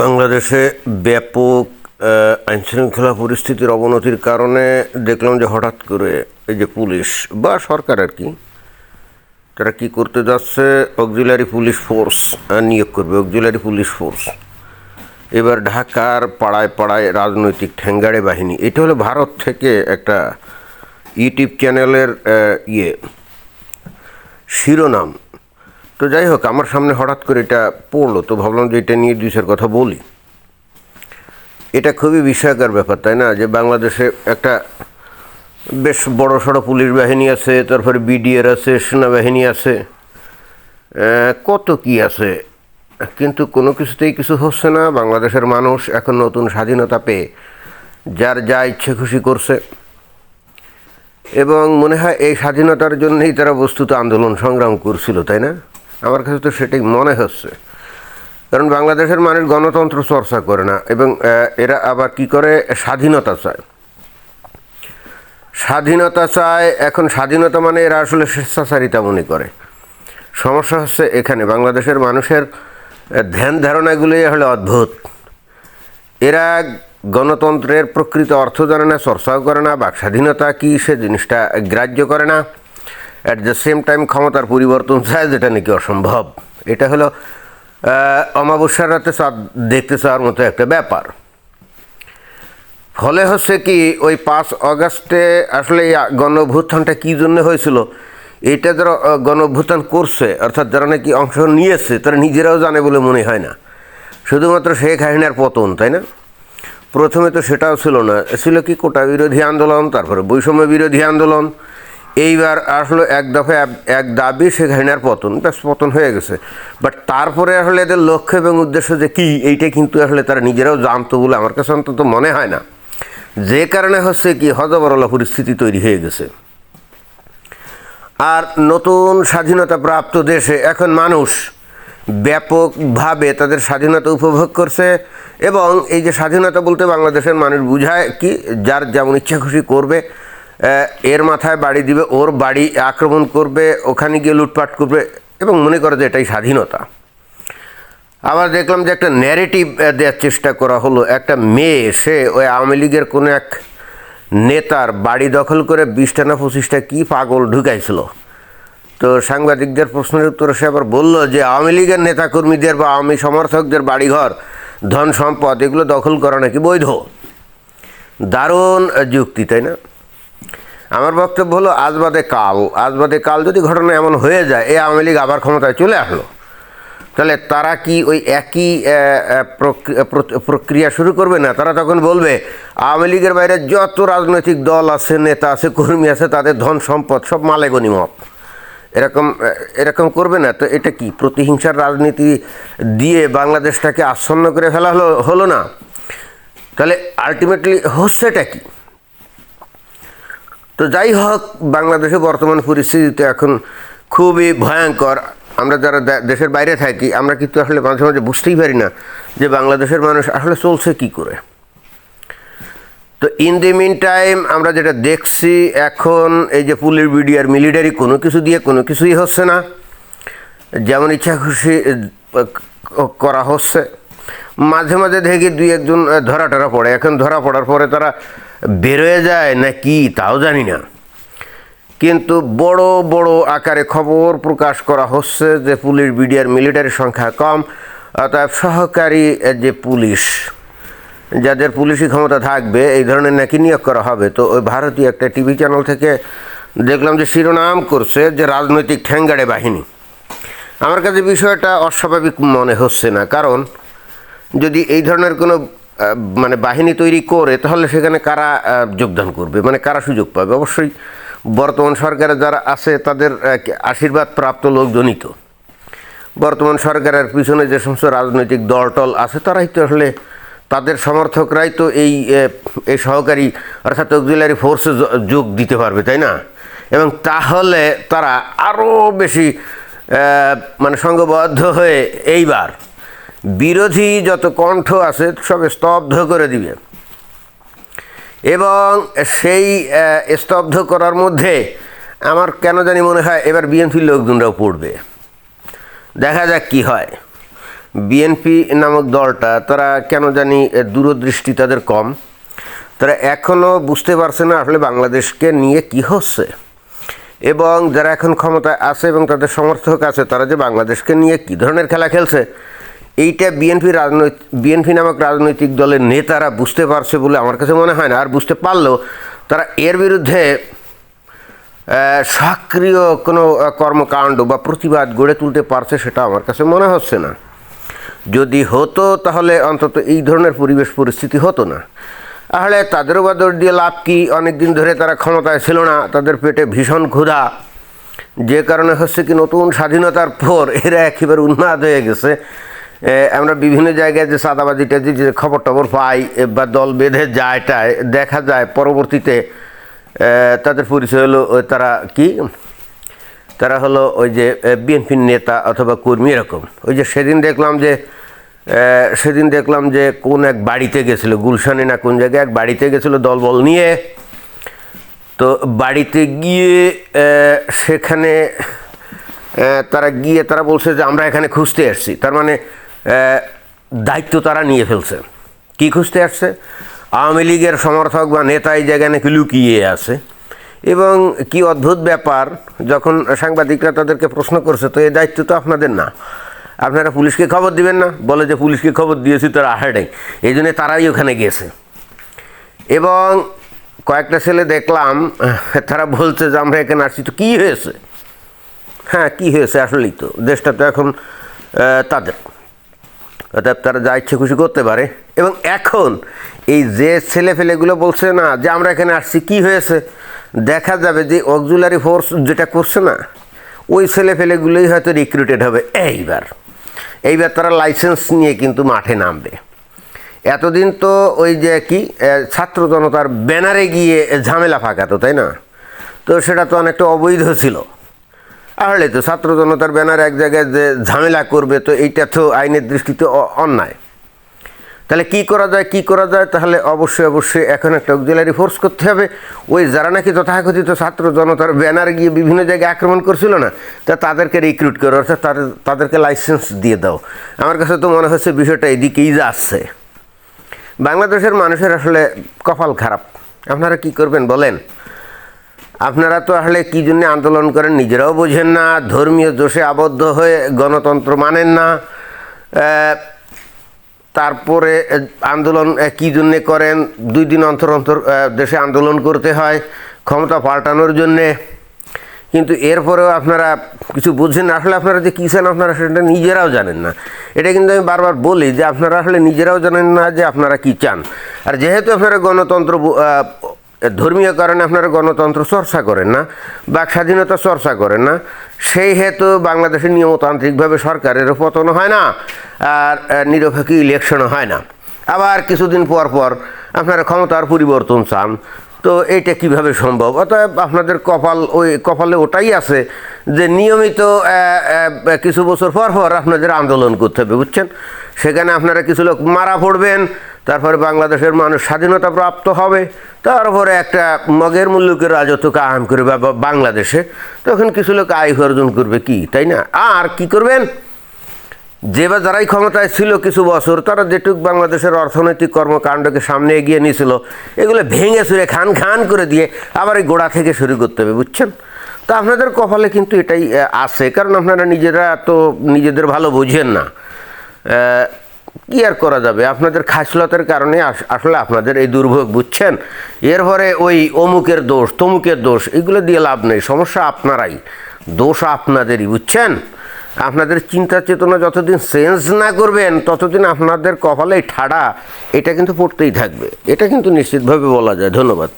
বাংলাদেশে ব্যাপক আইন শৃঙ্খলা পরিস্থিতির অবনতির কারণে দেখলাম যে হঠাৎ করে এই যে পুলিশ বা সরকার আর কি, তারা কি করতে যাচ্ছে? অক্সিলারি পুলিশ ফোর্স নিয়োগ করবে, অক্সিলারি পুলিশ ফোর্স। এবার ঢাকার পাড়ায় পাড়ায় রাজনৈতিক ঠ্যাঙ্গাড়ে বাহিনী, এটা হলো ভারত থেকে একটা ইউটিউব চ্যানেলের ইয়ে শিরোনাম। তো যাই হোক, আমার সামনে হঠাৎ করে এটা পড়ল, তো ভাবলাম যে এটা নিয়ে দুই চার কথা বলি। এটা খুবই বিষয়কর ব্যাপার, তাই না? যে বাংলাদেশে একটা বেশ বড় সড়ো পুলিশ বাহিনী আছে, তারপরে বিডিআর আছে, সেনাবাহিনী আছে কত কি আছে, কিন্তু কোনো কিছুতেই কিছু হচ্ছে না। বাংলাদেশের মানুষ এখন নতুন স্বাধীনতা পেয়ে যার যা ইচ্ছে খুশি করছে। এবং মনে হয় এই স্বাধীনতার জন্যই তারা বস্তুত আন্দোলন সংগ্রাম করছিল, তাই না? আমার কাছে তো সেটাই মনে হচ্ছে। কারণ বাংলাদেশের মানুষ গণতন্ত্র চর্চা করে না এবং এরা আবার কি করে? স্বাধীনতা চায়। স্বাধীনতা চায়, এখন স্বাধীনতা মানে এরা আসলে স্বেচ্ছাচারিতা মনে করে। সমস্যা হচ্ছে এখানে বাংলাদেশের মানুষের ধ্যান ধারণাগুলোই হলো অদ্ভুত। এরা গণতন্ত্রের প্রকৃত অর্থ জানে না, চর্চাও করে না বাক স্বাধীনতা কী, সে জিনিসটা গ্রাহ্য করে না। অ্যাট দ্য সেম টাইম ক্ষমতার পরিবর্তন চায় যেটা নাকি অসম্ভব। এটা হলো অমাবস্যার রাতে চাঁদ দেখতে চাওয়ার মতো একটা ব্যাপার। ফলে হচ্ছে কি ওই পাঁচ অগাস্টে আসলে এই গণ অভ্যুত্থানটা কী জন্য হয়েছিল? এটা যারা আহ, গণ অভ্যুত্থান করছে অর্থাৎ যারা নাকি অংশ নিয়েছে তারা নিজেরাও জানে বলে মনে হয় না। শুধুমাত্র শেখ হাসিনার পতন তাই না? প্রথমে তো সেটাও ছিল না। ছিল কি কোটা বিরোধী আন্দোলন তারপরে বৈষম্য বিরোধী আন্দোলন এইবার আসলে এক দফে এক- দাবি শেখ হাসিনার পতন, ব্যাস পতন হয়ে গেছে। বাট তারপরে আসলে এদের লক্ষ্য এবং উদ্দেশ্য যে কী, এইটা কিন্তু আসলে তারা নিজেরাও জানতো বলে আমার কাছে অন্তত মনে হয় না। যে কারণে হচ্ছে কি হজবরলা পরিস্থিতি তৈরি হয়ে গেছে। আর নতুন স্বাধীনতা প্রাপ্ত দেশে এখন মানুষ ব্যাপকভাবে তাদের স্বাধীনতা উপভোগ করছে এবং এই যে স্বাধীনতা বলতে বাংলাদেশের মানুষ বুঝায় কি, যার যেমন ইচ্ছা খুশি করবে এর মাথায় বাড়ি দিবে, ওর বাড়ি আক্রমণ করবে, ওখানে গিয়ে লুটপাট করবে এবং মনে করে যে এটাই স্বাধীনতা। আবার দেখলাম যে একটা ন্যারেটিভ দেওয়ার চেষ্টা করা হলো। একটা মেয়ে, সে ওই আওয়ামী লীগের কোনো এক নেতার বাড়ি দখল করে বিশটা না পঁচিশটা কী পাগল ঢুকাইছিল। তো সাংবাদিকদের প্রশ্নের উত্তরে সে আবার বলল যে, আওয়ামী লীগের নেতাকর্মীদের বা আওয়ামী সমর্থকদের বাড়িঘর, ধন সম্পদ, এগুলো দখল করা নাকি বৈধ? দারুণ যুক্তি, তাই না? আমার বক্তব্য হলো, আজ বাদে কাল। আজ বাদে কাল যদি ঘটনা এমন হয়ে যায় এই আওয়ামী লীগ আবার ক্ষমতায় চলে আসলো। তাহলে তারা কি ওই একই প্রক্রিয়া শুরু করবে না? তারা তখন বলবে, আওয়ামী লীগের বাইরে যত রাজনৈতিক দল আছে, নেতা আছে, কর্মী আছে, তাদের ধন সম্পদ সব মালে গনিমত এরকম এরকম করবে না? তো এটা কি, প্রতিহিংসার রাজনীতি দিয়ে বাংলাদেশটাকে আচ্ছন্ন করে ফেলা হলো হলো না? তাহলে আলটিমেটলি হচ্ছেটা কি? তো যাই হোক, বাংলাদেশে বর্তমান পরিস্থিতিতে এখন খুবই ভয়ঙ্কর। আমরা যারা দেশের বাইরে থাকি, আমরা কিন্তু আসলে মাঝে মাঝে বুঝতেই পারি না যে বাংলাদেশের মানুষ আসলে চলছে কি করে। তো ইন দি মিন টাইম আমরা যেটা দেখছি, এখন এই যে পুলিশ বিডিআর মিলিটারি কোনো কিছু দিয়ে কোনো কিছুই হচ্ছে না। যেমন ইচ্ছা খুশি করা হচ্ছে। মাঝে মাঝে দেখি দুই একজন ধরা টরা পড়ে। এখন ধরা পড়ার পরে তারা বেরোয় যায় না কি তাও জানি না। কিন্তু বড় বড় আকারে খবর প্রকাশ করা হচ্ছে যে পুলিশ বিডিআর মিলিটারির সংখ্যা কম অর্থাৎ সহকারী যে পুলিশ, যাদের পুলিশি ক্ষমতা থাকবে, এই ধরনের নাকি নিয়োগ করা হবে। তো ওই ভারতীয় একটা টিভি চ্যানেল থেকে দেখলাম যে শিরোনাম করছে যে রাজনৈতিক ঠ্যাঙ্গাড়ে বাহিনী। আমার কাছে বিষয়টা অস্বাভাবিক মনে হচ্ছে না, কারণ যদি এই ধরনের কোনো মানে বাহিনী তৈরি করে, তাহলে সেখানে কারা যোগদান করবে? মানে কারা সুযোগ পাবে? অবশ্যই বর্তমান সরকারে যারা আছে, তাদের আশীর্বাদ প্রাপ্ত লোকজনই তো। বর্তমান সরকারের পিছনে যে সমস্ত রাজনৈতিক দলটল আছে, তারাই তো আসলে তাদের সমর্থকরাই তো এই এই সহকারী, অর্থাৎ অক্সিলারি ফোর্সে যোগ দিতে পারবে, তাই না? এবং তাহলে তারা আরও বেশি মানে সংঘবদ্ধ হয়ে এইবার বিরোধী যত কণ্ঠ আছে সব স্তব্ধ করে দিবে। এবং সেই স্তব্ধ করার মধ্যে আমার কেন জানি মনে হয় এবার বিএনপির লোকজনরাও পড়বে। দেখা যাক কি হয়। বিএনপি নামক দলটা, তারা কেন জানি দূরদৃষ্টি তাদের কম। তারা এখনও বুঝতে পারছে না আসলে বাংলাদেশকে নিয়ে কি হচ্ছে। এবং যারা এখন ক্ষমতায় আছে এবং তাদের সমর্থক আছে, তারা যে বাংলাদেশকে নিয়ে কী ধরনের খেলা খেলছে এইটা বিএনপি রাজনৈতিক, বিএনপি নামক রাজনৈতিক দলের নেতারা বুঝতে পারছে বলে আমার কাছে মনে হয় না, আর বুঝতে পারলেও তারা এর বিরুদ্ধে সক্রিয় কোনো কর্মকাণ্ড বা প্রতিবাদ গড়ে তুলতে পারছে সেটা আমার কাছে মনে হচ্ছে না। যদি হতো তাহলে অন্তত এই ধরনের পরিবেশ পরিস্থিতি হতো না। তাহলে তাদেরও বা দৌড় দিয়ে লাভ কি? অনেক দিন ধরে তারা ক্ষমতায় ছিল না, তাদের পেটে ভীষণ ক্ষুধা। যে কারণে হচ্ছে কি নতুন স্বাধীনতার পর এরা একেবারে উন্মাদ হয়ে গেছে। আমরা বিভিন্ন জায়গায় যে সাদাবাজিটা যে খবর টবর পাই বা দল বেঁধে যায় টায় দেখা যায় পরবর্তীতে তাদের পরিচয় হলো তারা কি? তারা হলো ওই যে বিএনপির নেতা অথবা কর্মী এরকম। ওই যে সেদিন দেখলাম যে সেদিন দেখলাম যে কোন এক বাড়িতে গেছিল, গুলশানে না কোন জায়গায়, এক বাড়িতে গেছিল দলবল নিয়ে। তো বাড়িতে গিয়ে সেখানে তারা গিয়ে তারা বলছে যে আমরা এখানে খুঁজতে এসেছি। তার মানে দায়িত্ব তারা নিয়ে ফেলছে। কি খুঁজতে আসছে? আওয়ামী লীগের সমর্থক বা নেতা এই জায়গায় নাকি লুকিয়ে আছে। এবং কি অদ্ভুত ব্যাপার, যখন সাংবাদিকরা তাদেরকে প্রশ্ন করছে, তো এই দায়িত্ব তো আপনাদের না। আপনারা পুলিশকে খবর দিবেন না? বলে যে, পুলিশকে খবর দিয়েছি, তারা আহাডাই এই জন্যে তারাই ওখানে গেছে এবং কয়েকটা ছেলে দেখলাম, তারা বলছে যে, আমরা এখানে আসছি তো কী হয়েছে? হ্যাঁ কী হয়েছে আসলেই তো। দেশটা তো এখন তাদের। অর্থাৎ তারা যা ইচ্ছে খুশি করতে পারে। এবং এখন এই যে ছেলে ফেলেগুলো বলছে না যে আমরা এখানে আসছি, কি হয়েছে? দেখা যাবে যে অক্সুলারি ফোর্স যেটা করছে না, ওই ছেলে ফেলেগুলোই হয়তো রিক্রুটেড হবে। এইবার এইবার তারা লাইসেন্স নিয়ে কিন্তু মাঠে নামবে। এতদিন তো ওই যে কি ছাত্র জনতার ব্যানারে গিয়ে ঝামেলা ফাঁকাতো, তাই না? তো সেটা তো অনেকটা অবৈধ ছিল। আসলে তো ছাত্র জনতার ব্যানার এক জায়গায় যে ঝামেলা করবে, তো এইটা তো আইনের দৃষ্টিতে অন্যায়। তাহলে কি করা যায়, কি করা যায়? তাহলে অবশ্যই অবশ্যই এখন একটা অক্সিলারি ফোর্স করতে হবে। ওই যারা নাকি তথাকথিত ছাত্র জনতার ব্যানার গিয়ে বিভিন্ন জায়গায় আক্রমণ করছিল না, তা তাদেরকে রিক্রুট করো, অর্থাৎ তাদের তাদেরকে লাইসেন্স দিয়ে দাও। আমার কাছে তো মনে হচ্ছে বিষয়টা এদিকেই যাচ্ছে। বাংলাদেশের মানুষের আসলে কপাল খারাপ। আপনারা কি করবেন বলেন? আপনারা তো আসলে কী জন্য আন্দোলন করেন নিজেরাও বোঝেন না, ধর্মীয় দোষে আবদ্ধ হয়ে গণতন্ত্র মানেন না। তারপরে আন্দোলন কী জন্যে করেন? দুই দিন অন্তর অন্তর দেশে আন্দোলন করতে হয় ক্ষমতা পাল্টানোর জন্যে। কিন্তু এরপরেও আপনারা কিছু বুঝছেন না। আসলে আপনারা যে কী চান আপনারা সেটা নিজেরাও জানেন না। এটা কিন্তু আমি বারবার বলি যে আপনারা আসলে নিজেরাও জানেন না যে আপনারা কী চান। আর যেহেতু আপনারা গণতন্ত্র ধর্মীয় কারণে আপনারা গণতন্ত্র চর্চা করেন না বাক স্বাধীনতা চর্চা করেন না, সেই হেতু বাংলাদেশের নিয়মতান্ত্রিকভাবে সরকারেরও পতন হয় না, আর নিরপেক্ষ ইলেকশনও হয় না। আবার কিছুদিন পর পর আপনারা ক্ষমতার পরিবর্তন চান, তো এইটা কীভাবে সম্ভব? অতএব আপনাদের কপাল ওই, কপালে ওটাই আছে যে নিয়মিত কিছু বছর পর পর আপনাদের আন্দোলন করতে হবে, বুঝছেন? সেখানে আপনারা কিছু লোক মারা পড়বেন তারপরে বাংলাদেশের মানুষ স্বাধীনতা প্রাপ্ত হবে, তারপরে একটা মগের মূল্যকে রাজত্ব কায়েম করবে বাংলাদেশে, তখন কিছু লোক আয় অর্জন করবে কি, তাই না? আর কি করবেন? যে বা যারাই ক্ষমতায় ছিল কিছু বছর, তারা যেটুক বাংলাদেশের অর্থনৈতিক কর্মকাণ্ডকে সামনে এগিয়ে নিয়েছিল, এগুলো ভেঙে চুরে খান খান করে দিয়ে আবার এই গোড়া থেকে শুরু করতে হবে, বুঝছেন? তা আপনাদের কপালে কিন্তু এটাই আছে, কারণ আপনারা নিজেরা তো নিজেদের ভালো বুঝেন না। কি আর করা যাবে? আপনাদের খাসলতের কারণে আস- আসলে আপনাদের এই দুর্ভোগ, বুঝছেন? এরপরে ওই অমুকের দোষ, তমুকের দোষ, এগুলো দিয়ে লাভ নেই। সমস্যা আপনারাই। দোষ আপনাদেরই, বুঝছেন? আপনাদের চিন্তা চেতনা যতদিন চেঞ্জ না করবেন, ততদিন আপনাদের কপালে ঠাডা, এটা কিন্তু পড়তেই থাকবে। এটা কিন্তু নিশ্চিতভাবে বলা যায়। ধন্যবাদ।